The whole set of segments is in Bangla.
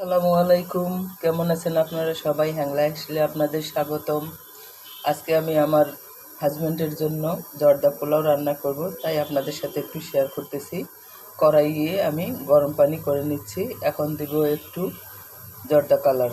সালামু আলাইকুম। কেমন আছেন আপনারা সবাই? হ্যাংলা আসলে আপনাদের স্বাগতম। আজকে আমি আমার হাজব্যান্ডের জন্য জর্দা পোলাও রান্না করব, তাই আপনাদের সাথে একটু শেয়ার করতেছি। কড়াইয়ে আমি গরম পানি করে নিচ্ছি। এখন দেব একটু জর্দা কালার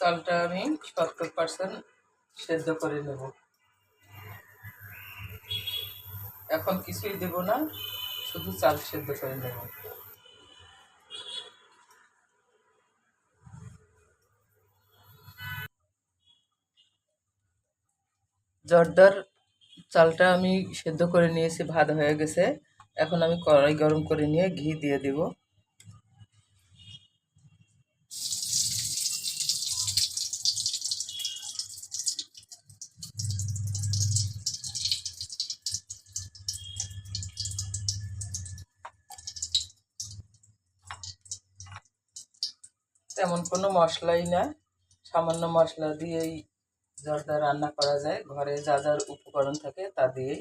চালটা আমি সত্তর পার্সেন্ট সেদ্ধ করে নেব। এখন কিছুই দেব না, শুধু চাল সেদ্ধ করে নেব। জর্দার চালটা আমি সেদ্ধ করে নিয়েছি, ভাত হয়ে গেছে। এখন আমি কড়াই গরম করে নিয়ে ঘি দিয়ে দিব। তেমন কোনো মশলাই না। সামান্য মশলা দিয়েই জর্দা রান্না করা যায়। ঘরে যা যা উপকরণ থাকে তা দিয়েই।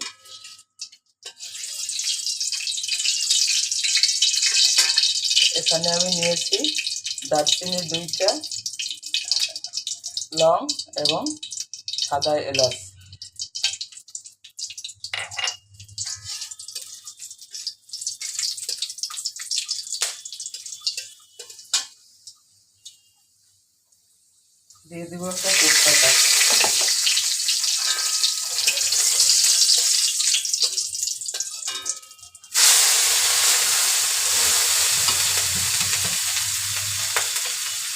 এখানে আমি নিয়েছি দারচিনি দুইটা, লং এবং সাদা এলাচ। দিয়ে দিব একটা তেজপাতা।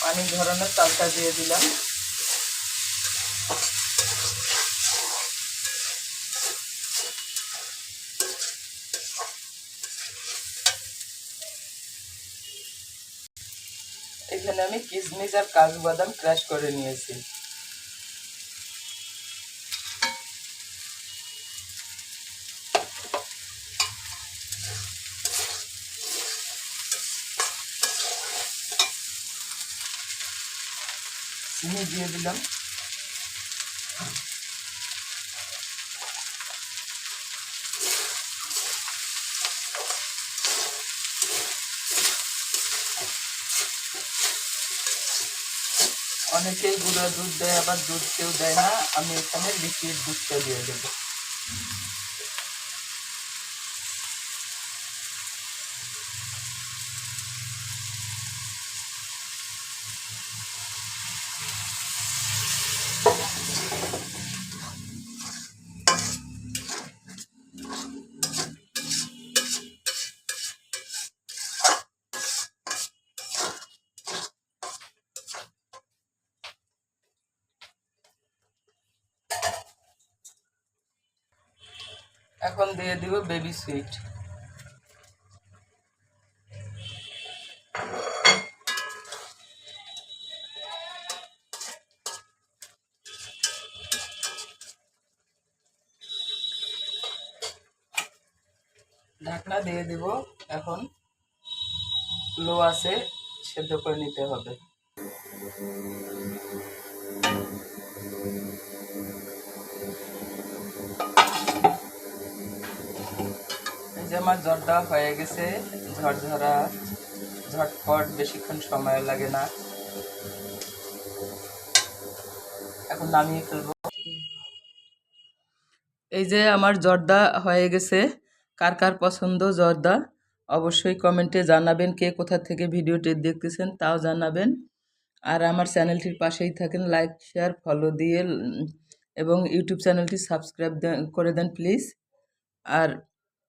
পানি ঝরানোর চালটা দিয়ে দিলাম। এখানে আমি কিশমিশ আর কাজু বাদাম ক্রাশ করে নিয়েছি। চিনি দিয়ে দিলাম। অনেকেই গুঁড়ো দুধ দেয়, আবার দুধ কেউ দেয় না। আমি এখানে লিকুইড দুধটা দিয়ে দেবো। এখন দিয়ে দিব বেবি সুইট ঢাকনা দিয়ে দিব, এখন লো আছে, সেদ্ধ করে নিতে হবে। যে আমার জ্বরটা হয়ে গেছে। ঝরঝরা, ঝটপট, বেশিক্ষণ সময় লাগে না। এখন নামিয়ে ফেলব। এই যে আমার জর্দা হয়ে গেছে। কার কার পছন্দ জর্দা? অবশ্যই কমেন্টে জানাবেন কে কোথা থেকে ভিডিওটি দেখতেছেন, তাও জানাবেন। আর আমার চ্যানেলটির পাশেই থাকেন, লাইক, শেয়ার, ফলো দিয়ে এবং ইউটিউব চ্যানেলটি সাবস্ক্রাইব করে দেন প্লিজ। আর